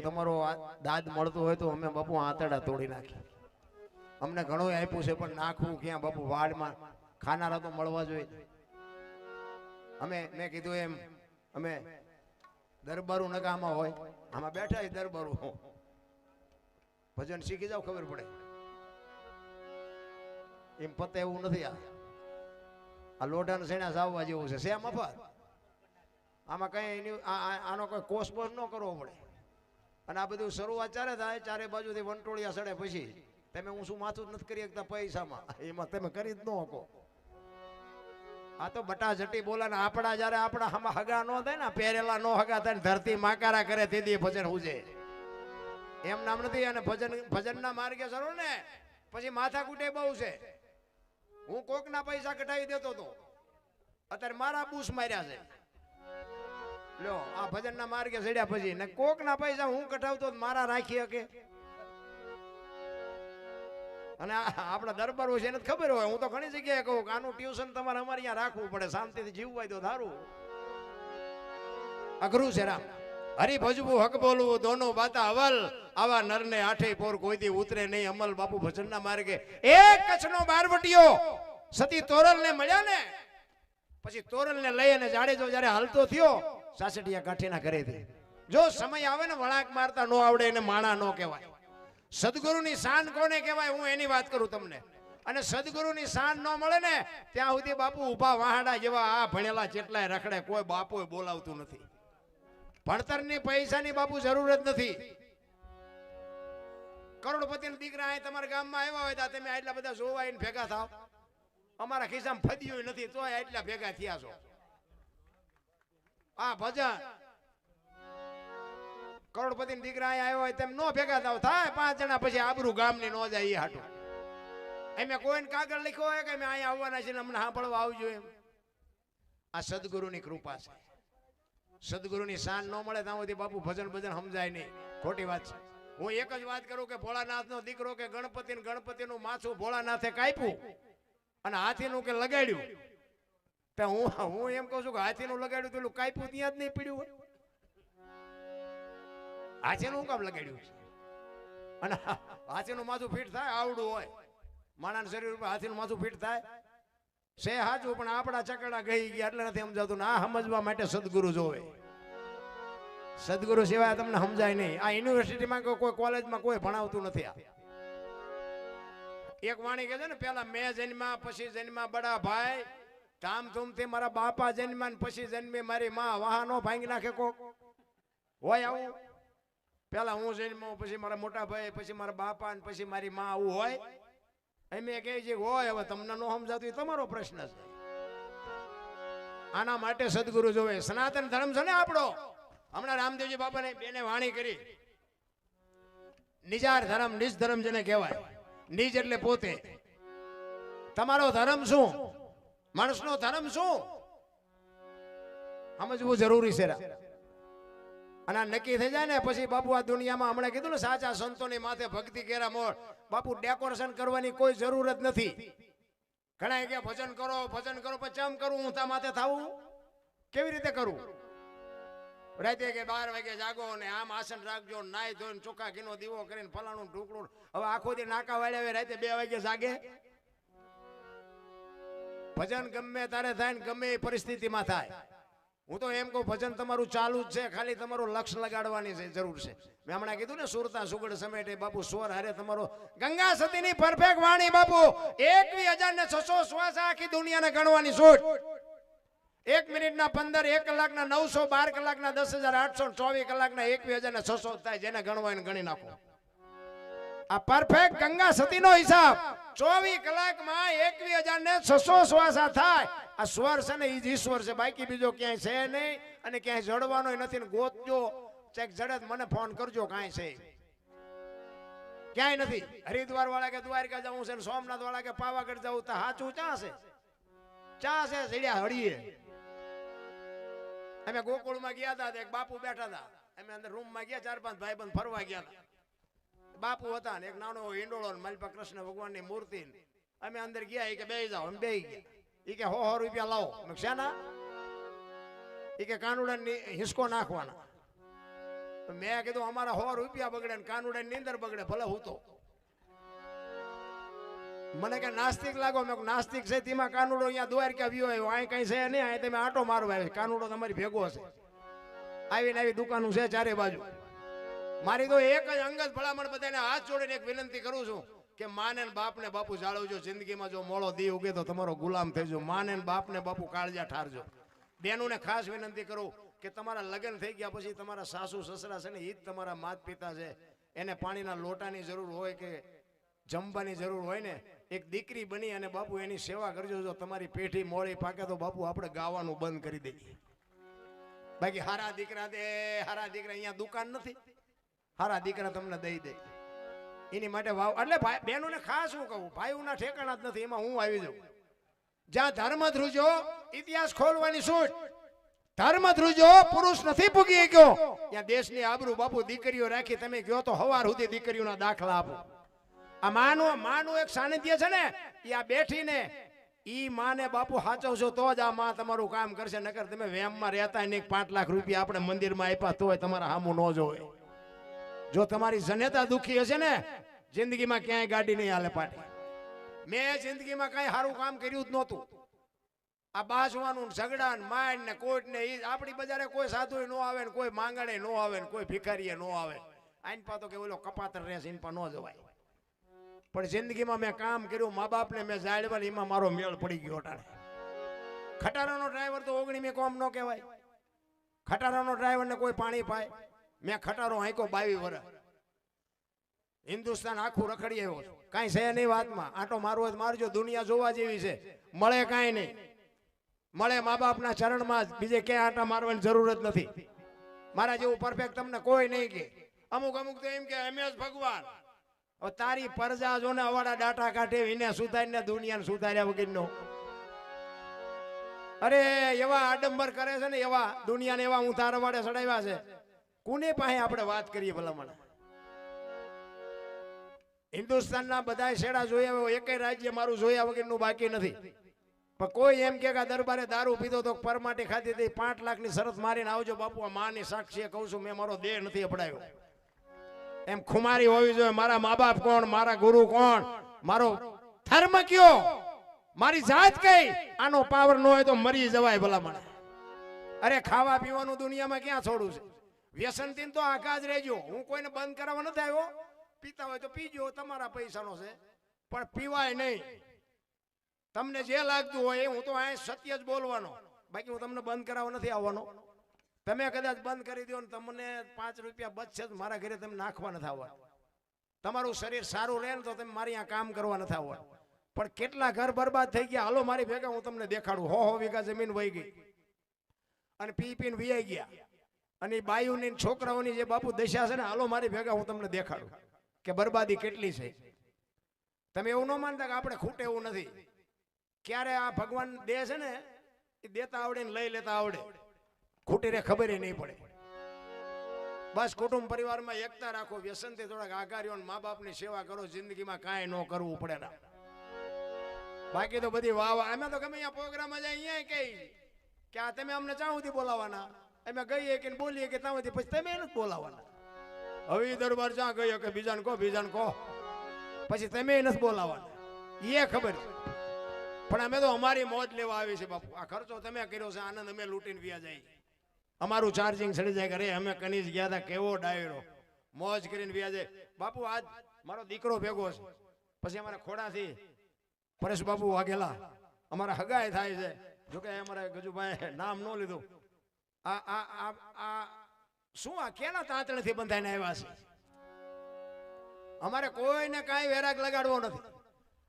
એવો તમારો દાદ મળતો હોય તો અમે બાપુ આંતરડા તોડી નાખી અમને ઘણું આપ્યું છે, પણ નાખવું ક્યાં બાપુ? વાડમાં ખાનારા તો મળવા જોઈએ. અમે મેં કીધું એમ, અમે દરબારું નકામાં હોય, આમાં બેઠા હોય દરબારું. ભજન શીખી જાવ ખબર પડે. એમ પતે એવું નથી આ. આ લોઢાને સેણા સાવવા જેવું છે. શેમ મફત આમાં કઈ એની- આનો કોઈ કોષ બોષ ન કરવો પડે. અને આ બધું શરૂઆત ચારે થાય ચારે બાજુથી વંટોળિયા સડે પછી તમે હું શું માથું નથી કરી શકતા પૈસામાં. એમાં તમે કરી જ ન શકો. આ તો બટા જટી બોલે ને આપણા જ્યારે આપણા હમા હગા ન થાય ને પહેરેલા નો હગા થાય ધરતી માકારા કરે તેથી ભજન હુજે. એમ નામ નથી અને ભજન ભજનના માર્ગે સરો ને પછી માથા કૂટે બહુ છે. હું કોકના પૈસા કઢાવી દેતો હતો અત્યારે મારા બૂસ માર્યા છે. લ્યો આ ભજનના માર્ગે ચડ્યા પછી, ને કોકના પૈસા હું કઢાવતો મારા રાખી શકે? અને આપણા દરબાર છે, એને ખબર હોય. હું તો ઘણી જગ્યાએ કહું કે આનું ટ્યુશન તમારે અમારે અહીંયા રાખવું પડે, શાંતિથી જીવવું હોય તો ધારું. અઘરું છે રામ. હરી ભજવું, હક બોલવું, દોનો બાતા અવલ આવા નરને આઠે પોર કોઈથી ઉતરે નહીં. અમલ બાપુ ભજનના માર્ગે. એક કચ્છનો બારવટીયો સતી તોરલ ને મળ્યા ને પછી તોરલ ને લઈ અને જાડેજો જ્યારે હાલતો થયો સાસઠિયા કાઠીના ઘરેથી જો સમય આવે ને વળાંક મારતા નો આવડે એને માણા નો કહેવાય. સદગુરુની શાન કોને કહેવાય હું એની વાત કરું તમને. અને સદગુરુની શાન ન મળે ને ત્યાં સુધી બાપુ ઊભા વાહડા જેવા આ ભણેલા જેટલાય રખડે કોઈ બાપુ બોલાવતું નથી. ભણતરની પૈસાની બાપુ જરૂર જ નથી. કરોડપતિ દીકરા અહીં તમારા ગામમાં આવ્યા હોય તો તમે આટલા બધા જોવા ભેગા થાવ. અમારા ખિસ્સામાં ફદ્યું નથી, તોય આટલા ભેગા થયા છો. આ ભજન. કરોડપતિ દીકરા આવ્યો હોય તેમ નો ભેગા થાવ. થાય પાંચ જણા પછી આબરૂ ગામની નો જાય એ હાટું. એમે કોઈને કાગળ લખ્યો હોય કે અમે અહીંયા આવવાના છે ને અમને સાંભળવા આવજો એમ. આ સદગુરુની કૃપા છે. સદગુરુની શાન ન મળે ત્યાં સુધી બાપુ ભજન ભજન સમજાય નહીં. ખોટી વાત છે. હું એક જ વાત કરું કે ભોળાનાથનો દીકરો કે ગણપતિ ગણપતિ ગણપતિનું માથું ભોળાનાથે કાપ્યું અને હાથીનું કે લગાડ્યું. તો હું હું એમ કહું છું કે હાથીનું લગાડ્યું પેલું કાપ્યું, ત્યાં જ નહીં પીડ્યું હોય. હાથીનું કામ લગાડ્યું છે? અને હાથીનું માથું ફીટ થાય, આવડું હોય. માણાના શરીર ઉપર હાથીનું માથું ફીટ થાય. છે હાચું, પણ આપણા ચકડા ગઈ ગયા એટલે નથી સમજાતું આ સમજવા માટે સદગુરુ જોવે. સદગુરુ સિવાય તમને સમજાય નહીં. આ યુનિવર્સિટીમાં કે કોઈ કોલેજમાં કોઈ ભણાવતું નથી આ. એક વાણી કહે છે ને, પેલા મેં જન્મા પછી જન્મા બડા ભાઈ ધામધૂમથી મારા બાપા જન્મ્યા ને પછી જન્મી મારી માં વાહનો ભાંગી નાખે કોક. હોય આવું. પેલા હું જન્મ, પછી મારા મોટા ભાઈ, પછી મારા બાપા ને પછી મારી માં આવું હોય. એમ કહે છે હોય, હવે તમને ન સમજાતું તમારો પ્રશ્ન છે. આના માટે સદગુરુ જોવે, સનાતન ધર્મ છે ને આપણો. હમણાં રામદેવજી બાપાને બેને વાણી કરી. નિજાર ધર્મ, નિજ ધર્મ જેને કહેવાય. નિજ એટલે પોતે. તમારો ધર્મ શું? માણસનો ધર્મ શું? સમજવું જરૂરી છે. અને નક્કી થઈ જાય ને, પછી બાપુ આ દુનિયામાં હમણાં કીધું ને, સાચા સંતોની માથે ભક્તિ કેરા મોર. બાપુ ડેકોરેશન કરવાની કોઈ જરૂર નથી. ઘણા કે ભજન કરો ભજન કરો, પછી ચમ કરું, હું તા માથે થાવું? કેવી રીતે કરું? રાતે કે બાર વાગે જાગો ને આમ આસન રાખજો નાય ધોઈને ચોખ્ખા ઘીનો દીવો કરીને ફલાણું ઢોકળું. હવે આખો દી નાકા વાળ્યા રાતે બે વાગે જાગે? ભજન ગમે તારે થાય ને ગમે એ પરિસ્થિતિમાં થાય. હું તો એમ કહું, ભજન તમારું ચાલુ જ છે, ખાલી તમારું લક્ષ લગાડવાની છે જરૂર છે. મેં હમણાં કીધું ને, સુરતા સુગડ સમેટે બાપુ, સ્વર હારે તમારો. ગંગા સતીની પરફેક્ટ વાણી બાપુ એકવી હજાર ને છસો શ્વાસ આખી દુનિયાને ગણવાની છૂટ. એક મિનિટના પંદર, એક કલાકના નવસો, બાર કલાકના દસ હજાર, આઠસો ચોવીસ કલાકના એકવી હજાર ને છસો થાય, જેને ગણવા એને ગણી નાખો. આ પરફેક્ટ ગંગા સતીનો હિસાબ. ચોવીસ કલાકમાં એકવીસ હજાર ને છસો શ્વાસા થાય. આ સ્વર છે ને એ જ ઈશ્વર છે. બાકી બીજો ક્યાંય છે નહીં અને ક્યાંય જડવાનો નથી ને ગોતજો. ચેક જડે મને ફોન કરજો, કાંઈ છે. ક્યાંય નથી. હરિદ્વાર વાળા કે દ્વારકા જવું છે સોમનાથ વાળા કે પાવાગઢ જવું તો સાચું ચા છે? ચા છે જડ્યા હળીએ. અમે ગોકુળમાં ગયા હતા એક બાપુ બેઠા હતા અમે અંદર રૂમમાં ગયા, ચાર પાંચ ભાઈ બંધ ફરવા ગયા હતા બાપુ હતા ને એક નાનો હિંડોળો મારી પાસે કૃષ્ણ ભગવાનની મૂર્તિ અમે અંદર ગયા કે બે જાઓ, અમે બેહી ગયા. એ કે હો હો રૂપિયા લાવો. શાના? એ કે કાનુડા હિસકો નાખવાના. મેં કીધું, અમારા હો રૂપિયા બગડે ને કાનુડા નીંદર બગડે, ભલે હું તો. મને કે નાસ્તિક લાગો, મેં નાસ્તિક છે, તેમાં કાનુડો અહીંયા દ્વારકા વ્યો આવ્યો. અહીં કઈ છે નહીં, અહીં તમે આટો મારવા આવ્યો કાનુડો તમારી ભેગો હશે. આવીને આવી દુકાનું છે ચારે બાજુ. મારી તો એક જ અંગત ભલામણ બધાને હાથ જોડીને એક વિનંતી કરું છું કે માને ને બાપને બાપુ જાળવજો, જિંદગીમાં જો મોળો દી ઉગે તો તમારો ગુલામ થઈજો માને ને બાપને બાપુ કાળજા ઠારજો. બેનોને ખાસ વિનંતી કરું કે તમારા લગ્ન થઈ ગયા પછી તમારા સાસુ સસરા છે ને એ જ તમારા માત પિતા છે. એને પાણીના લોટાની જરૂર હોય કે જમવાની જરૂર હોય ને, એક દીકરી બની અને બાપુ એની સેવા કરજો. જો તમારી પેઢી મોડી પાકે તો બાપુ આપણે ગાવાનું બંધ કરી દઈએ. બાકી હારા દીકરા દે, હારા દીકરા અહીંયા દુકાન નથી. હારા દીકરા તમને દઈ દે. એની માટે વાવ એટલે ભાઈ બહેનોને ખાસ હું કહું, ભાઈઓના ઠેકાણા જ નથી, એમાં હું આવી જાઉં. જ્યાં ધર્મ ધ્રુજો ઇતિહાસ ખોલવાની છૂટ ધર્મ ધ્રુજો પુરુષ નથી પૂગી ગયો ત્યાં દેશની આબરૂ બાપુ દીકરીઓ રાખી તમે ગયો તો હવાર સુધી દીકરીઓના દાખલા આપો. આ માનું માનું એક સાનિધ્ય છે ને એ આ બેઠીને ઈ માને બાપુ સાચવશો તો જ આ માં તમારું કામ કરશે, નકર તમે વેમમાં રહેતા નહીં, પાંચ લાખ રૂપિયા આપણે મંદિરમાં આપ્યા તોય તમારા સામું ન જોવે. જો તમારી જનેતા દુખી હશે ને, જિંદગીમાં ક્યાંય ગાડી નહીં હાલે પાટી. મેં જિંદગીમાં કઈ સારું કામ કર્યું જ નહોતું. આ બાસવાનું ઝઘડા ને માંડ ને કોટ ને એ આપણી બજારે કોઈ સાધુ ન આવે ને કોઈ માંગણે ન આવે ને કોઈ ભિખારીએ ન આવે. આઈન પા તો કે ઓલો કપાતર રહેશે ઇન પા ન જવાય. પણ જિંદગીમાં મેં કામ કર્યું, મા બાપને મેં જાળવા એમાં મારો મેળ પડી ગયો અટાણે. ખટારાનો ડ્રાઈવર તો ઓગણી મેં કોમ ન કહેવાય. ખટારાનો ડ્રાઈવરને કોઈ પાણી પાય. મેં ખટારો હાંકો બાવી વર્ષ હિન્દુસ્તાન આખું રખડી આવ્યો છે. કાંઈ છે નહીં વાતમાં. આટો મારવો મારજો, દુનિયા જોવા જેવી છે. મળે કાંઈ નહીં. મળે મા બાપના ચરણમાં જ બીજે ક્યાંય આટા મારવાની જરૂર જ નથી. મારા જેવું પરફેક્ટ તમને કોઈ નહીં કે અમુક અમુક તો એમ કે એમ જ ભગવાન. તારી પરજા જો ને અવાડા ડાટા કાઢે, એને સુધારીને દુનિયાને સુધાર્યા વગરનો. અરે, એવા આડંબર કરે છે ને, એવા દુનિયાને એવા હું તારા વાડે સડાવ્યા છે. કોને પાસે આપણે વાત કરીએ ભલામણ? હિન્દુસ્તાનના બધા શેડા જોયા હોય, એકેય રાજ્ય મારું જોયા વગરનું બાકી નથી. પણ કોઈ એમ કે દરબારે દારૂ પીધો તો પરમાટી ખાધી હતી, પાંચ લાખની શરત મારીને આવજો બાપુ, આ માની સાક્ષીએ કહું છું, મેં મારો દેહ નથી અપડાયો. એમ ખુમારી હોવી જોઈએ, મારા મા બાપ કોણ, મારા ગુરુ કોણ, મારો ધર્મ કયો? મારી જાત કઈ? આનો પાવર ન હોય તો મરી જવાય ભલામણ. અરે ખાવા પીવાનું દુનિયામાં ક્યાં છોડું છે? વ્યસનથી તો આખા જ રહેજો. હું કોઈને બંધ કરાવવા નથી આવ્યો. પીતા હોય તો પીજો, તમારા પૈસાનો છે. પણ પીવાય નહીં. તમને જે લાગતું હોય એ હું તો અહીં સત્ય જ બોલવાનો. બાકી હું તમને બંધ કરાવવા નથી આવવાનો. તમે કદાચ બંધ કરી દો ને તમને પાંચ રૂપિયા બચશે મારા ઘરે તમે નાખવા નથી આવવા તમારું શરીર સારું રહે ને તો તમે મારી અહીંયા કામ કરવા નથી આવવા પણ કેટલા ઘર બરબાદ થઈ ગયા. હાલો, મારી ભેગા, હું તમને દેખાડું. હો હો, વીઘા જમીન વહી ગઈ. અને પી પીને વિયાઈ ગયા. અને બાયુની છોકરાઓની જે બાપુ દશા છે ને, હાલો મારી ભેગા, હું તમને દેખાડું. કે બરબાદી કેટલી છે? તમે એવું ન માનતા કે આપણે ખૂટે એવું નથી. ક્યારે આ ભગવાન દે છે ને, એ દેતા આવડે ને લઈ લેતા આવડે. ખૂટી રે ખબર નહીં પડે. બસ કુટુંબ પરિવારમાં એકતા રાખો, વ્યસનથી થોડાક આકાર્યો મા બાપની સેવા કરો, જિંદગીમાં કાંઈ ન કરવું પડે ના. બાકી તો બધી વાહ વાહ અમે તો ગમે અહીંયા પ્રોગ્રામ જાય અહીંયા કઈ. કે આ તમે અમને ચાં બોલાવવાના અમે ગઈએ કે બોલીએ કે ત્યાં પછી તમે નથી બોલાવાના હવે ઈ દરબાર જ્યાં ગયો કે બીજાને કહો બીજાને કહો. પછી તમે નથી બોલાવવાના. એ ખબર છે. પણ અમે તો અમારી મોજ લેવા આવી છે બાપુ. આ ખર્ચો તમે કર્યો છે, આનંદ અમે લૂંટીને વ્યા જાય. અમારું ચાર્જિંગ સડી જાય કરે અમે કનીજ ગયા હતા કેવો ડાયરો. મોજ કરીને વ્યા જાય. બાપુ, આજ મારો દીકરો ભેગો છે. પછી અમારા ખોડાથી પરેશ બાપુ વાઘેલા. અમારા હગાઈ થાય છે. જોકે અમારા ગજુભાઈ નામ ન લીધું. આ આ આ આ, શું આ કેના તાંતણથી બંધાઈને આવ્યા છે? અમારે કોઈને કાંઈ વેરાગ લગાડવો નથી.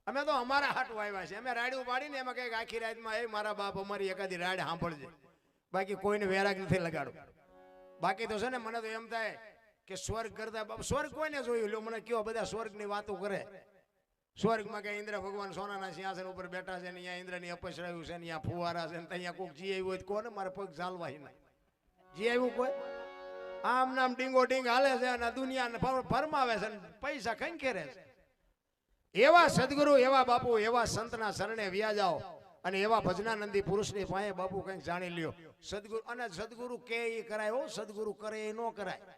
અમે તો અમારા હાટું આવ્યા છે અમે રાડ્યું પાડીને એમાં કંઈક આખી રાતમાં, એ મારા બાપ, અમારી એકાદી રાડ સાંભળજે. બાકી કોઈને વેરાગ નથી લગાડવું. બાકી તો છે ને, મને તો એમ થાય કે સ્વર્ગ કરતા બાપ, સ્વર્ગ કોઈને જોયું? લો મને કયો, બધા સ્વર્ગની વાતો કરે. સ્વર્ગમાં કે ઇન્દ્ર ભગવાન સોનાના સિંહાસન ઉપર બેઠા છે ને અહીંયા ઇન્દ્રની અપસરાયું છે ને અહીંયા ફુવારા છે ને અહીંયા કોક જી આવ્યું હોય કોને મારે પગ ચાલવા ના જી આવ્યું કોઈ? આમ નામ ડીંગો ડીંગ હાલે છે અને દુનિયાને ફરમાવે છે ને પૈસા ખંખેરે છે. એવા સદગુરુ, એવા બાપુ, એવા સંતના શરણે વ્યા જાઓ અને એવા ભજનાનંદી પુરુષની પાસે બાપુ કંઈક જાણી લ્યો. સદગુરુ, અને સદગુરુ કે એ કરાય? હો, સદગુરુ કરે એ ન કરાય.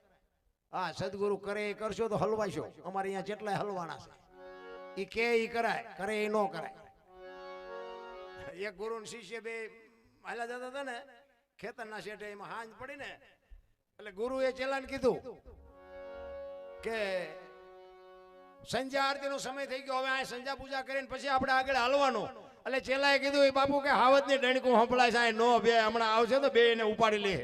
હા, સદગુરુ કરે એ કરશો તો હલવાશો. અમારે અહીંયા જેટલાય હલવાના છે. એ કે ઈ કરાય, કરે એ નો કરાય. એક ગુરુ શિષ્ય બે હાલા જતા હતા ને, ખેતરના શેઠે એમાં હાંજ પડી ને એટલે ગુરુએ ચેલાને કીધું કે સંધ્યા આરતીનો સમય થઈ ગયો, હવે આ સંધ્યા પૂજા કરીને પછી આપણે આગળ હાલવાનું. એટલે ચેલાએ કીધું, એ બાપુ કે હાવજની ડણકું સંભળાય છે નો બે, હમણાં આવશે તો બે એને ઉપાડી લે.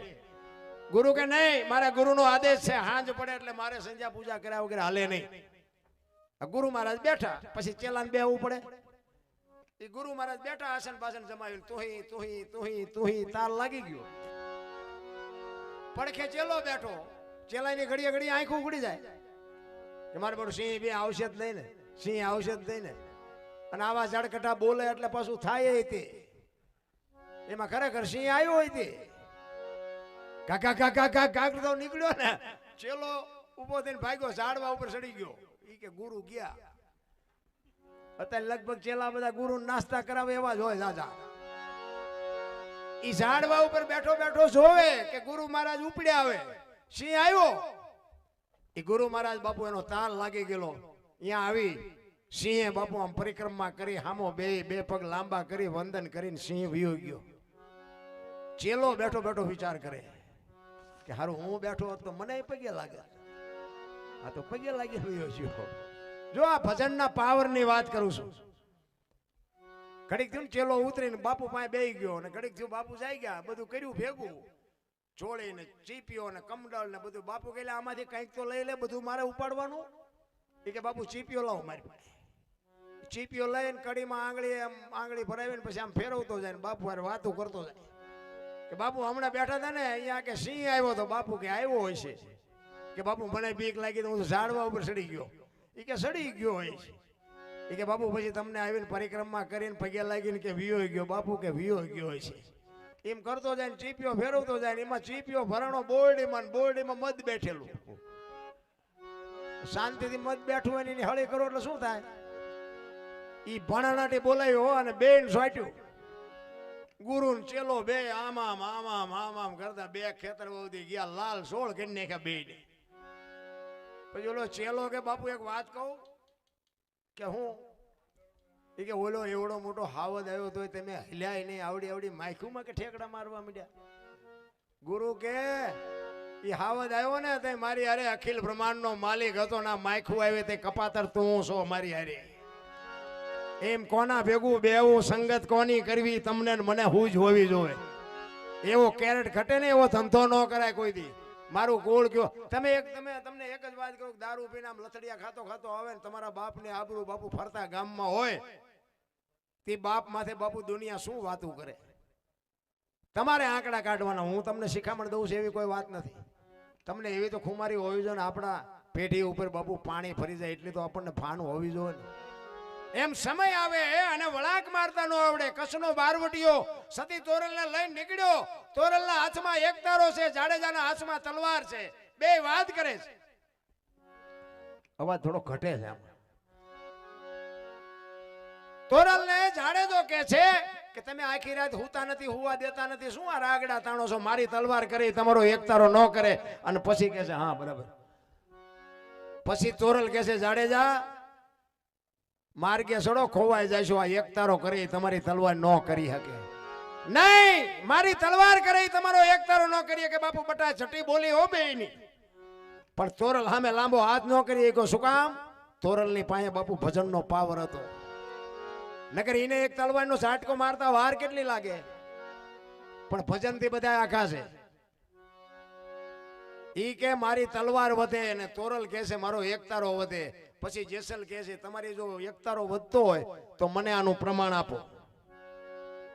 ગુરુ કે, નહીં, મારા ગુરુનો આદેશ છે, હાંજ પડે એટલે મારે સંધ્યા પૂજા કર્યા વગર હાલે નહીં. ગુરુ મહારાજ બેઠા, પછી ચેલાને બેહવું પડે. એ ગુરુ મહારાજ બેઠા આસન પાસન જમાવ્યું તુહી તુહી તુહી તુહી તાલ લાગી ગયો. પડખે ચેલો બેઠો, ચેલાની ઘડીએ ઘડી આંખ ઉગડી જાય. મારે બધું સિંહ, બે આવશે જ નહીં ને, સિંહ આવશે જ નહીં ને. અને આવા ઝડકટા બોલે એટલે પાછું થાય તે. એમાં ખરેખર સિંહ આવ્યો હોય તે. કાકા કાકા કાકા, કાકડો નીકળ્યો ને, ચેલો ઊભો થઈને ભાગ્યો, ઝાડવા ઉપર ચડી ગયો. ઈ કે ગુરુ ગયા. અત્યારે લગભગ ચેલા બધા ગુરુ નાસ્તા કરાવે એવા જ હોય દાદા ઈ ઝાડવા ઉપર બેઠો બેઠો જોવે કે ગુરુ મહારાજ ઉપડ્યા આવે. સિંહ આવ્યો. એ ગુરુ મહારાજ બાપુ એનો તાલ લાગી ગયેલો. અહીંયા આવી. સિંહે બાપુ આમ પરિક્રમા કરી, હામો બે બે પગ લાંબા કરી, વંદન કરીને સિંહ વિયો ગયો. ચેલો બેઠો બેઠો વિચાર કરે કે હારું હું બેઠો તો મને પગે લાગે. આ તો પગે લાગી રહ્યો છું. જો આ ભજનના પાવરની વાત કરું છું. ઘડીક થયું ચેલો ઉતરીને બાપુ પાસે બેહી ગયો અને ઘડીક થયું બાપુ જાય ગયા. બધું કર્યું, ભેગું. ચોળી ને ચીપીઓ ને કમડળ ને બધું બાપુ કહેલા, આમાંથી કંઈક તો લઈ લે, બધું મારે ઉપાડવાનું. એ કે, બાપુ ચીપીઓ લાવો મારી પાસે. ચીપીઓ લઈને કડીમાં આંગળી આમ આંગળી ભરાવીને પછી આમ ફેરવતો જાય ને બાપુ હારે વાતો કરતો જાય. કે બાપુ હમણાં બેઠા હતા ને, અહીંયા કે સિંહ આવ્યો તો બાપુ કે આવ્યો હોય છે. કે બાપુ, મને બીક લાગી તો હું ઝાડવા ઉપર સડી ગયો. એ કે સડી ગયો હોય છે. એ કે બાપુ, પછી તમને આવીને પરિક્રમા કરીને પગે લાગીને કે વિયો ગયો. બાપુ કે વિયો ગયો હોય છે. એમ કરતો જાય ને ચીપીઓ ફેરવતો જાય ને એમાં ચીપીઓ ભરણો બોરડીમાં બોરડીમાં મધ બેઠેલું. શાંતિથી મધ બેઠું હોય એની હળી કરો એટલે શું થાય? એ ભણાનાટી બોલાયો અને બેન સોટ્યું. ગુરુ ચેલો બે આમામ આમામ આમામ કરતા બે ખેતર ગયા, લાલ સોળ કરી નાખ્યા બે પછી ઓલો ચેલો કે બાપુ એક વાત કહું? કે હું? એ કે ઓલો એવડો મોટો હાવદ આવ્યો તોય તમે હલ્યા નહીં, આવડી આવડી માયખુમાં કે ઠેકડા મારવા માંડ્યા? ગુરુ કે એ હાવદ આવ્યો ને તે મારી હારે અખિલ બ્રહ્માંડનો માલિક હતો ના માયખું આવે તે કપાતર તું છો મારી હારે. એમ કોના ભેગું બેવું સંગત કોની કરવી, તમને મને હું જ હોવી જોવે એવો કેરેટ ઘટે ને એવો ધંધો ન કરાય કોઈ દી. મારું ગોળ કયો તમે એક તમે તમને એક જ વાત કહું દારૂ પીને આમ લથડિયા ખાતો ખાતો આવે ને તમારા બાપને આબરૂ બાપુ ફરતા ગામમાં હોય, તે બાપ માથે બાપુ દુનિયા શું વાતું કરે? તમારે આંકડા કાઢવાના. હું તમને શિખામણ દઉં છું એવી કોઈ વાત નથી. તમને એવી તો ખુમારી હોવી જોઈએ આપણા પેઢી ઉપર બાપુ પાણી ફરી જાય એટલી તો આપણને ફાન હોવી જોઈએ એમ સમય આવે અને વળાક મારતા નો આવડે. કસનો બારવટીયો સતી તોરલને લઈને નીકળ્યો. તોરલના હાથમાં એક તારો છે, જાડેજાના હાથમાં તલવાર છે. બે વાત કરે છે. અવાજ થોડો ઘટે છે આમ. તોરલને જાડેજો કે છે કે તમે આખી રાત હુતા નથી, હુવા દેતા નથી, શું આ રાગડા તાણો છો? મારી તલવાર કરી, તમારો એકતારો ન કરે. અને પછી કે છે, હા, બરાબર. પછી તોરલ કે છે, જાડેજા, માર્ગે સડો ખોવાઈ જશો આ એકતારો કરી, તમારી તલવાર ન કરી શકે. નહીં, મારી તલવાર કરી તમારો એક તારો ન કરીએ કે બાપુ બટા છટી બોલી હો બેયની. પણ તોરલ સામે લાંબો હાથ ન કરી કહો શું કામ? તોરલની પાસે બાપુ ભજનનો પાવર હતો. નકર એને એક તલવારનો ઝાટકો મારતા વાર કેટલી લાગે? પણ ભજનથી બધા આખા છે. ઈ કે મારી તલવાર વધે અને તોરલ કહે છે મારો એકતારો વધે. પછી જેસલ કહે છે, તમારી જો એકતારો વધતો હોય તો મને આનું પ્રમાણ આપો.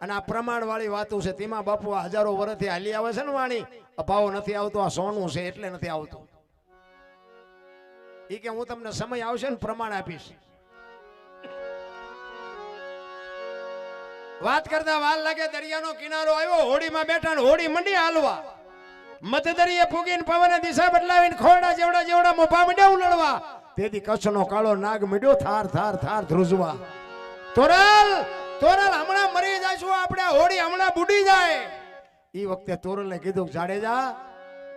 અને આ પ્રમાણ વાળી વાતો છે, તેમાં બાપુ હજારો વર્ષથી હાલી આવે છે ને વાણી. અભાવ નથી આવતો, આ સોનું છે એટલે નથી આવતું. એ કે હું તમને સમય આવશે ને પ્રમાણ આપીશ. વાત કરતા વાલ લાગે દરિયાનો કિનારો આવ્યો, હોડીમાં બેઠા ને હોડી મંડી હાલવા. મધદરિયે ફૂગીને પવને દિશા બદલાવીને ખોરડા જેવડા જેવડા મોભા મંડ્યા ઉલડવા તેથી કચ્છનો કાળો નાગ મંડ્યો, થાર થાર થાર ધ્રુજવા. તોરલ! તોરલ હમણાં મરી જઈશું આપણે હોળી હમણાં બુડી જાય. એ વખતે તોરલને કીધું, જાડેજા,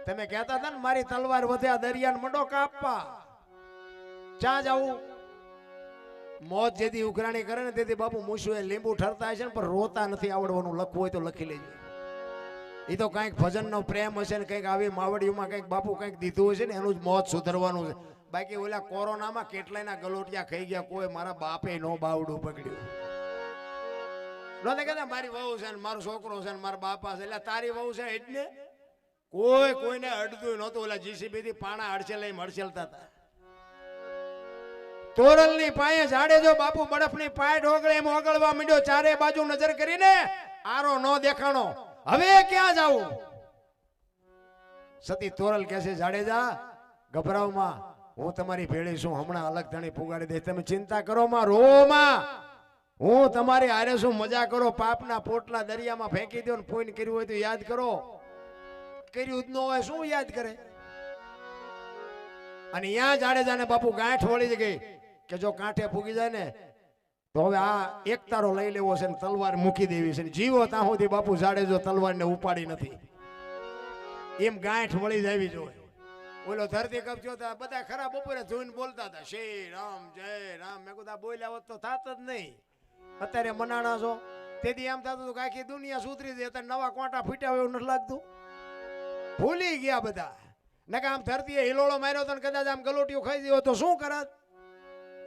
તમે કહેતા હતા ને, મારી તલવાર વધ્યા દરિયાને મંડો કાપવા. ચા જાવું મોત જેથી ઉઘરાણી કરે ને તેથી બાપુ મૂછું એ લીંબુ ઠરતા છે ને, પણ રોતા નથી આવડવાનું, લખવું હોય તો લખી લેજો. એ તો કંઈક ભજનનો પ્રેમ હશે ને, કંઈક આવી માવડીઓમાં કંઈક બાપુ કંઈક દીધું હશે ને, એનું જ મોત સુધરવાનું છે. બાકી ઓલા કોરોનામાં કેટલાયના ગલોટિયા ખાઈ ગયા, કોઈ મારા બાપે નો બાવડું પકડ્યું. નહોતા કહેતા મારી વહુ છે ને મારો છોકરો છે ને મારા બાપા છે, એટલે તારી વહુ છે એટલે કોઈ કોઈને અડતું નહોતું, ઓલા જીસીબી થી પાણા અડશે લઈ મળશેલતા હતા. તોરલની પાયે ઝાડે જો બાપુ બરફની પાય ઢોકળે એમ ઓગળવા માંડ્યો, ચારે બાજુ નજર કરીને આરો નો દેખાણો. હવે ક્યાં જાવું? સતી તોરલ કે છે જાડેજા ગભરાવમાં. હું તમારી ભેળી છું, હમણાં અલગ ધણી પુગાડી દઈશ. તમે ચિંતા કરો, માં રો માં હું તમારી આરે શું મજા કરો? પાપના પોટલા દરિયામાં ફેંકી દો ને ફોન કર્યું હોય તો યાદ કરો. કર્યું જ ન હોય, શું યાદ કરે? અને અહીંયા જાડેજાને બાપુ ગાંઠ વળી ગઈ કે જો કાંઠે ફૂગી જાય ને, તો હવે આ એક તારો લઈ લેવો છે ને તલવાર મૂકી દેવી છે જીવો ત્યાં સુધી બાપુ જાડેજો તલવારને ઉપાડી નથી. એમ ગાંઠ વળી જ આવી જોઈએ ઓલો ધરતી કપજો હતા બધા ખરા બપોરે જોઈને બોલતા હતા, શ્રી રામ, જય રામ. મેં કીધું બોલ્યા હોત તો થાત જ નહીં. અત્યારે મનાણા છો. તેથી એમ થતું હતું કે આખી દુનિયા સુધરી દે અત્યારે નવા કોટા ફૂટ્યા હોય એવું નથી લાગતું. ભૂલી ગયા બધા. નકા આમ ધરતીએ હિલોળો માર્યો હતો ને કદાચ આમ ગલોટીઓ ખાઈ દીધો તો શું કરત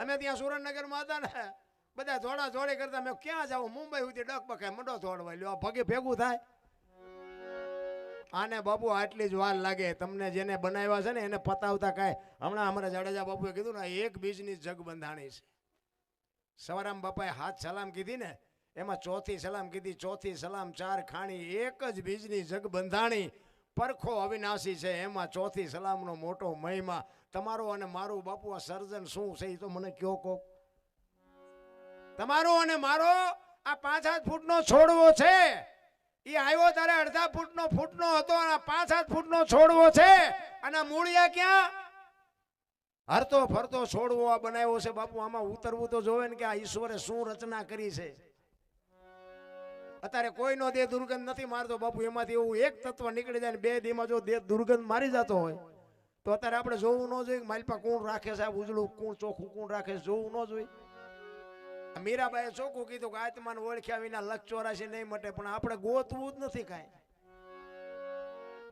અમે ત્યાં સુરેન્દ્રનગરમાં હતા ને, બધા જોડા જોડે કરતા મેં ક્યાં જાવ મુંબઈ સુધી ડક બખાય મંડો જોડવા લ્યો. ભગે ભેગું થાય. આને બાપુ આટલી જ વાર લાગે. તમને જેને બનાવ્યા છે ને એને પતાવતા કાંઈ. હમણાં અમારા જાડેજા બાપુએ કીધું ને એક બીજની જગ બંધાણી છે. સવારામ બાપાએ હાથ સલામ કીધી ને, એમાં ચોથી સલામ કીધી, ચોથી સલામ, ચાર ખાણી, એક જ બીજની જગ પરખો અવિનાશી છે. એમાં ચોથી સલામનો મોટો મહિમા, તમારો અને મારું બાપુ, આ સર્જન શું છે એ તો મને કયો કોક તમારો અને મારો આ પાંચ સાત ફૂટનો છોડવો છે. એ આવ્યો ત્યારે અડધા ફૂટનો ફૂટનો હતો અને પાંચ સાત ફૂટનો છોડવો છે. અને મૂળિયા ક્યાં? હરતો ફરતો છોડવો આ બનાવ્યો છે બાપુ. આમાં ઉતરવું તો જોવે ને કે આ ઈશ્વરે શું રચના કરી છે. અત્યારે કોઈનો દેહ દુર્ગંધ નથી મારતો બાપુ. એમાંથી એવું એક તત્વ નીકળી જાય ને બે દીમાં જો દેહ દુર્ગંધ મારી જતો હોય, તો અત્યારે આપણે જોવું ન જોઈએ માલપા કોણ રાખે છે, આ ઉજળું કોણ ચોખ્ખું કોણ રાખે છે, જોવું ન જોઈએ. મીરાબાઈએ ચોખ્ખું કીધું કે આત્માને ઓળખ્યા વિના લક્ષ ચોરાશી નહીં મટે, પણ આપણે ગોતવું જ નથી કાંઈ.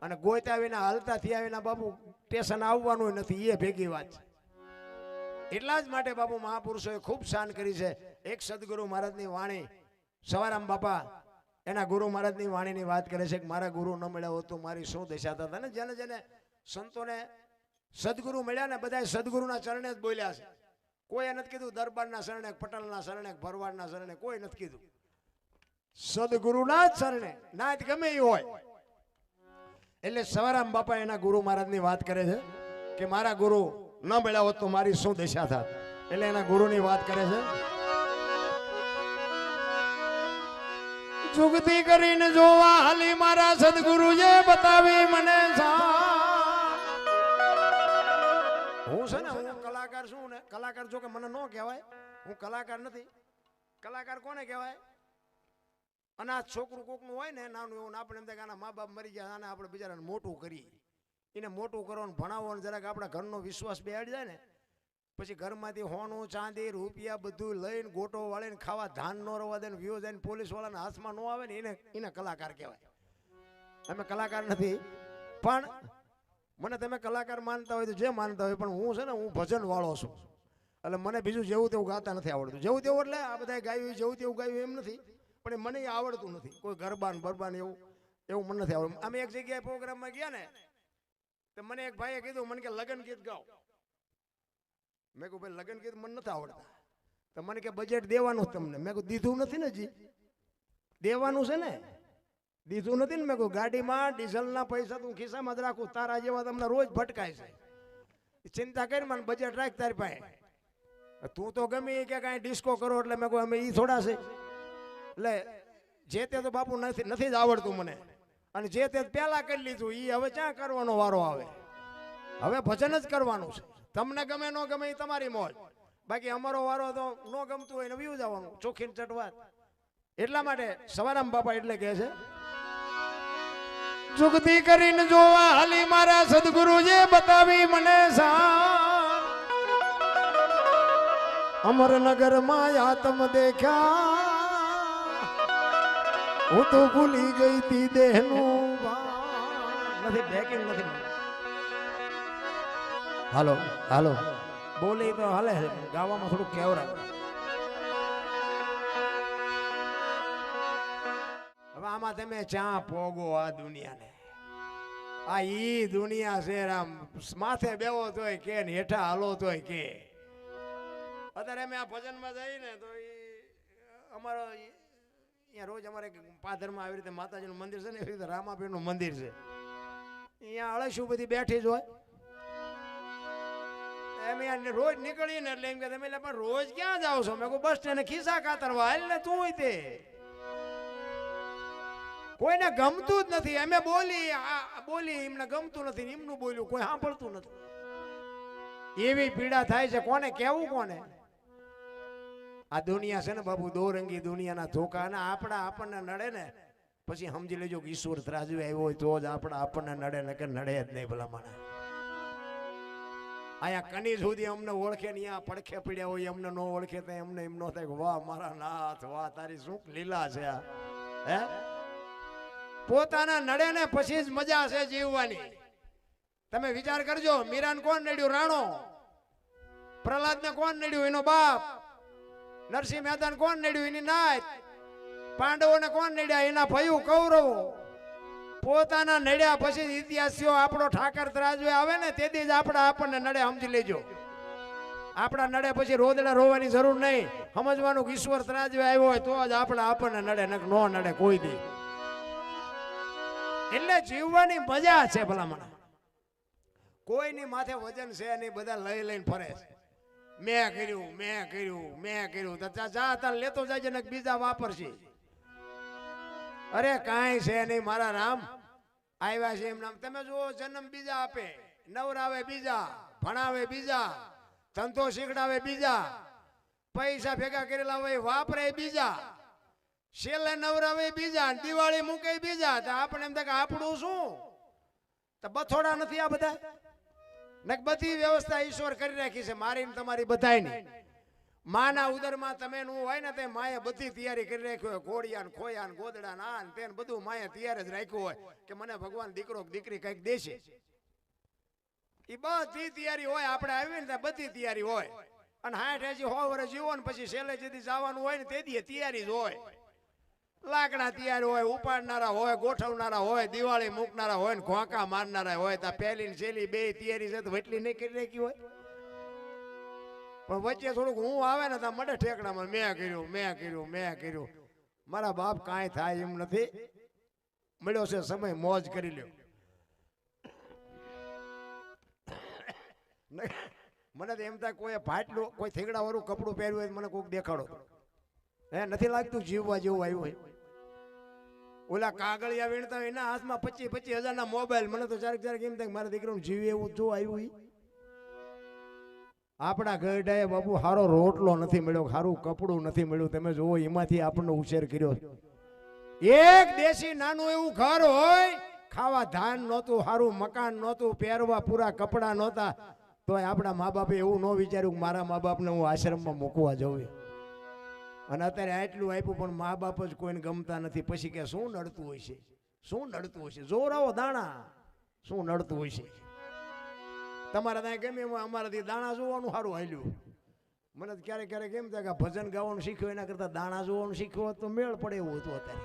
અને ગોત્યા વિના, હાલતા થયા વિના બાપુ, સ્ટેશન આવવાનું નથી, એ ભેગી વાત છે. એટલા જ માટે બાપુ મહાપુરુષોએ ખૂબ શાન કરી છે. એક સદગુરુ મહારાજની વાણી. સવારામ બાપા, એના ગુરુ મહારાજની વાણીની વાત કરે છે કે મારા ગુરુ ન મળ્યા હોત તો મારી શું દશા થતા? ને જેને જેને સંતોને સદગુરુ મળ્યા ને બધા સદગુરુના ચરણે જ બોલ્યા છે. કોઈએ નથી કીધું દરબારના શરણે પટેલના શરણે ભરવાડના શરણે કોઈ નથી કીધું. સદગુરુના જ શરણે ના ગમે એ હોય. એટલે સવારામ બાપા એના ગુરુ મહારાજની વાત કરે છે કે મારા ગુરુ ન મળ્યા હોત તો મારી શું દિશા થાત? એટલે એના ગુરુની વાત કરે છે. જુગતી કરીને જોવા હાલી મારા સદગુરુએ બતાવી મને હું છે ને હું કલાકાર છું ને, કલાકાર જો કે મને ન કહેવાય, હું કલાકાર નથી. કલાકાર કોને કહેવાય? અને આ છોકરું કોકનું હોય ને, નાનું એવું આપણે એમ થાય કે આના મા બાપ મરી ગયા આને આપણે બિચારાને મોટું કરીએ. એને મોટું કરવાનું ભણાવવાનું જરાક આપણા ઘરનો વિશ્વાસ બેહાડી જાય ને, પછી ઘરમાંથી હોનું, ચાંદી, રૂપિયા બધું લઈને ગોટો વાળીને ખાવા ધાન ન રવા દે ને વ્યો જાય પોલીસ વાળાના હાથમાં ન આવે ને એને એને કલાકાર કહેવાય. અમે કલાકાર નથી, પણ મને તમે કલાકાર માનતા હોય તો જે માનતા હોય, પણ હું છે ને, હું ભજન વાળો છું. એટલે મને બીજું જેવું તેવું ગાતા નથી આવડતું. જેવું તેવું એટલે આ બધા ગાયું, જેવું તેવું ગાયું એમ નથી, પણ એ મને આવડતું નથી. કોઈ ગરબા ને બરબા ને એવું એવું મને નથી આવડતું. અમે એક જગ્યાએ પ્રોગ્રામમાં ગયા ને તો મને એક ભાઈએ કીધું, મને કે લગન ગીત ગાઓ. મેં કહું ભાઈ, લગ્ન ગીત મને નથી આવડતા. તો મને કે, બજેટ દેવાનું તમને. મેં કહું દીધું નથી ને જી. દેવાનું છે ને? દીધું નથી ને? મેં કહ્યું, ગાડીમાં ડીઝલના પૈસા તું ખિસ્સામાં જ રાખું, તારા જેવા તમને રોજ ભટકાય છે. ચિંતા કરી મને, બજેટ રાખ તારી પાસે. તું તો ગમે કે કાંઈ ડિસ્કો કરો એટલે મેં કહું અમે એ થોડા છે. એટલે જે તે તો બાપુ નથી નથી જ આવડતું મને. અને જે તે પહેલા કરી લીધું એ હવે ક્યાં કરવાનો વારો આવે? હવે ભજન જ કરવાનું છે. તમને ગમે, ન ગમે એ તમારી મોજ. બાકી અમારો વારો તો ન ગમતું હોય ને વ્યૂ જવાનું ચોખીને ચટવા એટલા માટે સવારામ બાપા એટલે કહે છે જુગતી કરીને જોવા હાલી મારા સદગુરુજે બતાવી મને સા અમરનગરમાં આત્મ દેખ્યા હું તો ભૂલી ગઈ તી દેહનું. નથી બેકિંગ નથી હાલો હાલો. બોલી તો હાલે, ગાવામાં થોડું કેવરા હવે આમાં તમે ચા પોગો આ દુનિયાને? આ ઈ દુનિયા છે આમ માથે બેવો તોય કે ને હેઠા હાલો તોય કે. અત્યારે અમે આ ભજનમાં જઈએ તો અમારો અહીંયા રોજ અમારે પાદરમાં આવી રીતે માતાજીનું મંદિર છે ને, એવી રીતે રામાપીરનું મંદિર છે. અહીંયા અળસું બધી બેઠી જ હોય. એમ અહીંયા રોજ નીકળીએ ને એટલે એમ કે તમે પણ રોજ ક્યાં જાવ છો? મેં કહું બસ સ્ટેન્ડ ખિસ્સા કાતરવા હાલ ને તું તે. કોઈને ગમતું જ નથી. અમે બોલી બોલી, એમને ગમતું નથી એમનું બોલ્યું, કોઈ સાંભળતું નથી. એવી પીડા થાય છે. કોને કેવું કોને? આ દુનિયા છે ને બાબુ દોરંગી દુનિયાના ધોકા અને આપણા આપણને નડે ને, પછી સમજી લેજો કે ઈશ્વર ત્રાજુ આવ્યો હોય તો જ આપણા આપણને નડે ને કે નડે જ નહીં ભલા મને અહીંયા કની સુધી અમને ઓળખે ને અહીંયા પડખે પીડ્યા હોય, અમને ન ઓળખે તો એમને એમ ન થાય વાહ, મારા નાથ, વાહ, તારી શું લીલા છે આ. હે? પોતાના નડે ને પછી જ મજા છે જીવવાની. તમે વિચાર કરજો, મીરાન કોણ નડ્યું? રાણો. પ્રહલાદ ને કોણ નડ્યું? એનો બાપ. નરસિંહ મહેતાને કોણ નડ્યું? એની નાત. પાંડવોને કોણ નડ્યા? એના ભયું કૌરવો. પોતાના નડ્યા પછી ઇતિહાસીઓ આપણો ઠાકર ત્રાજવે આવે ને તેથી જ આપણા આપણને નડે, સમજી લેજો. આપણા નડે પછી રોદડા રોવાની જરૂર નહીં. સમજવાનું કે ઈશ્વર ત્રાજવે આવ્યો હોય તો જ આપણા આપણને નડે ન નડે કોઈ દી. એટલે જીવવાની મજા છે ભલામણ. કોઈની માથે વજન છે નહીં, બધા લઈ લઈને ફરે છે. મેં કર્યું મેં કર્યું મેં કર્યું. જા- તાર લેતો જાય ને બીજા વાપરશે. અરે કાંઈ છે નહીં, મારા રામ. આવ્યા છે એમ નામ. તમે જુઓ, જન્મ બીજા આપે. નવરાવે બીજા, ભણાવે બીજા, ધંધો શીખડાવે બીજા, પૈસા ભેગા કરેલા હોય વાપરે બીજા. છેલ્લે નવરાવે બીજા દિવાળી મૂકે બીજા. તો આપણે એમ થાય આપણું શું? તો બથોડા નથી આ બધા? ને બધી વ્યવસ્થા ઈશ્વર કરી રાખી છે, મારી તમારી બધાયની. માના ઉદરમાં તમે નું હોય ને તે માએ બધી તૈયારી કરી રાખી હોય ઘોડિયા ખોયા ગોદડા ને આ ને તે બધું માએ તૈયાર જ રાખ્યું હોય કે મને ભગવાન દીકરો દીકરી કંઈક દેશે. એ બધી તૈયારી હોય, આપણે આવી ને બધી તૈયારી હોય. અને હાઠ હજી સો વર્ષ જીવો ને પછી છેલ્લે જેથી જવાનું હોય ને તેથી તૈયારી જ હોય. લાકડા તૈયાર હોય, ઉપાડનારા હોય, ગોઠવનારા હોય, દિવાળી મૂકનારા હોય ને ઘોંકા મારનારા હોય, તો પહેલી છેલ્લી બે તૈયારી છે તો એટલી નહીં કરી રાખી હોય. પણ વચ્ચે થોડુંક હું આવે ને તો મને ઠેકડામાં મેં કર્યું મેં કર્યું મેં કર્યું. મારા બાપ કાંઈ થાય એમ નથી. મળ્યો છે સમય, મોજ કરી લ્યો. મને તો એમ થાય કોઈ ફાટલું કોઈ થેગડા વાળું કપડું પહેર્યું હોય મને કોઈક દેખાડો. હે, નથી લાગતું જીવવા જેવું આવ્યું હોય. ઓલા કાગળિયા વીણતા એના હાથમાં પચીસ પચીસ હજારના મોબાઈલ. મને તો ચારેક ચારેક એમ થાય મારા દીકરાનું જીવ એવું જો આવ્યું. આપણા ગરડાએ બાબુ સારો રોટલો નથી મળ્યો સારું કપડું નથી મળ્યું. તમે જુઓ, એમાંથી આપણને ઉછેર કર્યો. એક દેશી નાનું એવું ઘર હોય, ખાવા ધાન નહોતું સારું મકાન નહોતું, પહેરવા પૂરા કપડા નહોતા. તોય આપણા મા બાપે એવું ન વિચાર્યું કે મારા મા બાપને હું આશ્રમમાં મૂકવા જવું અને અત્યારે આટલું આપ્યું પણ મા બાપ જ કોઈને ગમતા નથી. પછી કે શું નડતું હોય છે? શું નડતું હોય છે? જોર આવો દાણા. શું નડતું હોય છે? તમારે ત્યાં ગમે એમાં અમારાથી દાણા જોવાનું સારું હાલ્યું. મને ક્યારેક ક્યારેક એમ થાય કે ભજન ગાવાનું શીખ્યું એના કરતાં દાણા જોવાનું શીખ્યું તો મેળ પડે એવું હતું અત્યારે.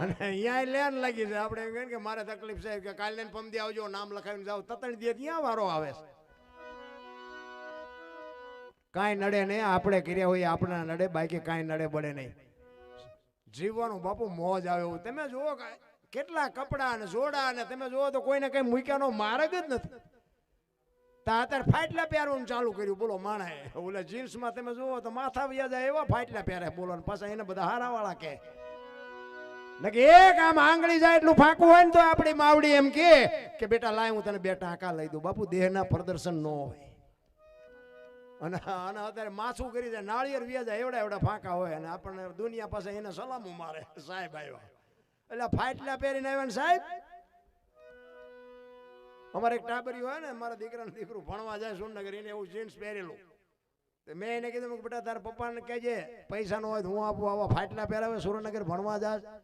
અને અહીંયા લેન લાગી છે આપણે એમ કે મારે તકલીફ છે કે કાલે પમદી આવજો, નામ લખાવીને જાઓ. તતણ દે ત્યાં વારો આવે છે. કાંઈ નડે નહીં, આપણે કર્યા હોય આપણે નડે, બાકી કાંઈ નડે, બળે નહીં. જીવવાનું બાપુ મોજ આવે એવું. તમે જુઓ કેટલા કપડા અને જોડા અને તમે જુઓ તો કોઈને કઈ મૂક્યાનો માર્ગ જ નથી. અત્યારે ફાટલા પહેરવાનું ચાલુ કર્યું. બોલો, માણે. ઓલે જીન્સમાં તમે જુઓ તો માથા વ્યા જાય એવા ફાટલા પહેરે. બોલો, ને પાછા એને બધા હારાવાળા કે કે એક આમ આંગળી જાય એટલું ફાંકું હોય ને તો આપણી માવડી એમ કે કે, બેટા, લાય, હું તને બે ટાંકા લઈ દઉં. બાપુ, દેહના પ્રદર્શન ન હોય. અને અને અત્યારે માથું કરી દે, નાળિયેર વ્યા એવડા એવડા ફાંકા હોય અને આપણને દુનિયા પાસે એને સલામું મારે. સાહેબ આવ્યા. એટલે ફાટલા પહેરીને આવ્યા ને સાહેબ? અમારે એક ટાબરી હોય ને, મારા દીકરાનું દીકરું ભણવા જાય સુરનગર એને એવું જીન્સ પહેરેલું. મેં એને કીધું કે બેટા, તારા પપ્પાને કહેજે, પૈસા નો હોય તો હું આપું, આવા ફાટલા પહેરાવે, સુરેન્દ્રનગર ભણવા જાય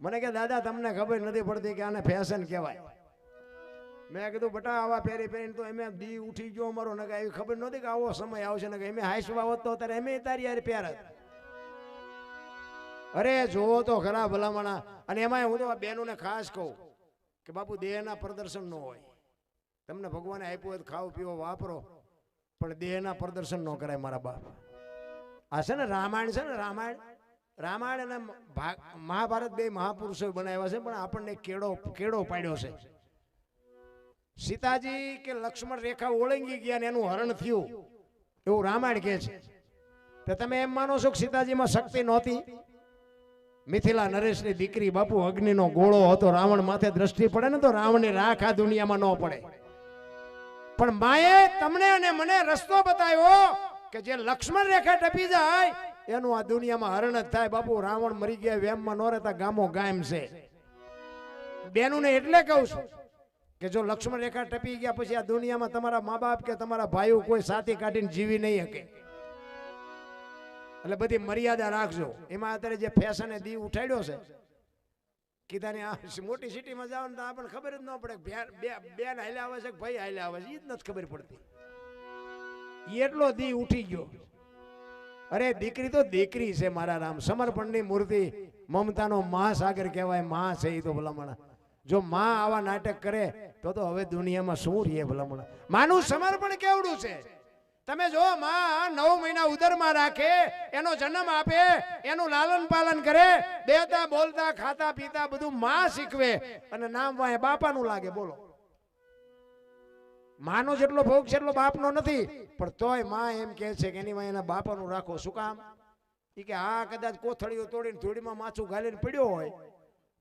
મને કે, દાદા, તમને ખબર નથી પડતી કે આને ફેશન કહેવાય. મેં કીધું, બટા, આવા પહેરી પહેરીને તો એમ દી ઉઠી ગયો અમારો ને એવી ખબર નહોતી કે આવો સમય આવશે. ને એમ હાઈસવા હોત તો અત્યારે એમે તારી યાર પ્યાર અરે જોવો તો ખરા ભલામણા. અને એમાં હું તો આ બહેનોને ખાસ કહું કે, બાપુ, દેહના પ્રદર્શન ન હોય. તમને ભગવાને આપ્યું હોય ખાવ પીવો વાપરો. પણ દેહના પ્રદર્શન ન કરાય મારા બાપ. આ છે ને રામાયણ, છે ને રામાયણ? રામાયણ અને મહાભારત બે મહાપુરુષો બનાવ્યા છે, પણ આપણને કેળો કેળો પાડ્યો છે. સીતાજી કે લક્ષ્મણ રેખા ઓળંગી ગયા ને એનું હરણ થયું. એવું રામાયણ કહે છે. તો તમે એમ માનો છો કે સીતાજીમાં શક્તિ નહોતી? મિથિલા નરેશની દીકરી બાપુ અગ્નિનો ગોળો હતો, રાવણ માથે દ્રષ્ટિ પડે ને તો રાવણની રાખ આ દુનિયામાં ન પડે. પણ માએ તમને અને મને રસ્તો બતાવ્યો કે જે લક્ષ્મણ રેખા ટપી જાય, એનું આ દુનિયામાં હરણ જ થાય. બાપુ, રાવણ મરી ગયા, વેમમાં ન રહેતા, ગામો ગામ છે. બેનુને એટલે કહું છું કે જો લક્ષ્મણ રેખા ટપી ગયા પછી આ દુનિયામાં તમારા મા બાપ કે તમારા ભાઈઓ કોઈ સાથી કાઢીને જીવી નહીં શકે. એટલે બધી મર્યાદા રાખજો. એમાં અત્યારે જે ફેશને દી ઉઠાડ્યો છે, કીધાને આ મોટી સિટીમાં જાવ ને તો આપણને ખબર જ ન પડે બેન હાલે આવે છે કે ભાઈ હાલે આવે છે. એ જ નથી ખબર પડતી. એટલો દી ઉઠી ગયો. અરે દીકરી તો દીકરી છે મારા રામ. સમર્પણની મૂર્તિ મમતાનો મહાસાગર કહેવાય. મહા છે એ તો ભલામણા. જો માં આવા નાટક કરે, તો તો હવે દુનિયામાં શું રહીએ ભલામણ? માનું સમર્પણ કેવડું છે? તમે જો માં નવ મહિના ઉદરમાં રાખે, એનો જન્મ આપે, એનું લાલન પાલન કરે બેતા બોલતા, ખાતા, પીતા, બધું માં શીખવે અને નામ વાય બાપાનું લાગે, બોલો. માનો જેટલો ભોગ છે એટલો બાપનો નથી, પણ તોયમાં એમ કહે છે કે એની વાય એના બાપાનું રાખો. શું કામ? એ કે આ કદાચ કોથળીઓ તોડીને ધૂળીમાં માછું ગાલીને પડ્યો હોય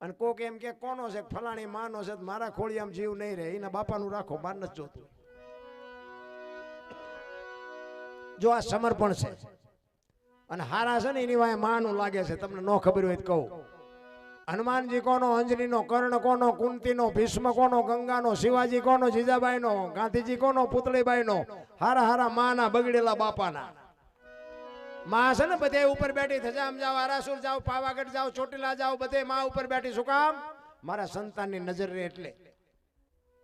અને કોક એમ કે, કોનો છે? ફલાણી માનો છે મારા આમ જીવ નહીં રહે. એના બાપાનું રાખો બાર નથી જોતું. જો આ સમર્પણ છે. અને હારા છે ને, એની વાય માનું લાગે છે. તમને ન ખબર હોય તો કહું. હનુમાનજી કોનો અંજનીનો કર્ણ કોનો, કુંતીનો, ભીષ્મ કોનો, ગંગાનો, શિવાજી કોનો, જીજાબાઈનો, ગાંધીજી કોનો, પુતળીબાઈનો, હારા હારા માના બગડેલા બાપાના. માં છે ને, બધે ઉપર બેઠી થજામ જાઓ, આરાસુર જાઓ, પાવાગઢ જાઓ, ચોટીલા જાઓ, બધે માં ઉપર બેઠી શું કામ? મારા સંતાનની નજર રે એટલે.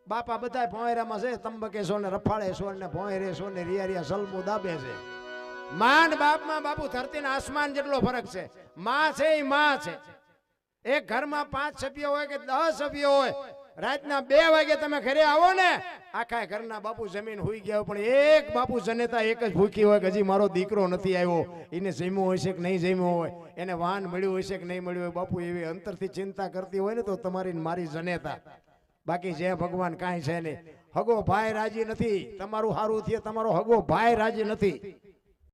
બાપા બધા ભોંયરામાં છે તંબકેશ્વર ને રફાળેશ્વર ને ભોંયરેશ્વર ને રિયારિયા સલમુ દાબે છે. માન બાપમાં બાપુ ધરતી ના આસમાન જેટલો ફરક છે. માં છે એ માં છે. એક ઘરમાં પાંચ સભ્યો હોય કે દસ સભ્યો હોય રાતના બે વાગે તમે ઘરે આવો ને, આખા ઘરના બાપુ જમીન હોઈ ગયા પણ એક બાપુ જનેતા એક જ ભૂખી હોય કે હજી મારો દીકરો નથી આવ્યો. એને જમ્યો હોય છે કે નહીં જમ્યો હોય, એને વાન મળ્યું હોય છે કે નહીં મળ્યું હોય, બાપુ એવી અંતરથી ચિંતા કરતી હોય ને તો તમારી મારી જનેતા. બાકી જે ભગવાન કાંઈ છે નહીં. હગો ભાઈ રાજી નથી. તમારું સારું થયે, તમારો હગો ભાઈ રાજી નથી.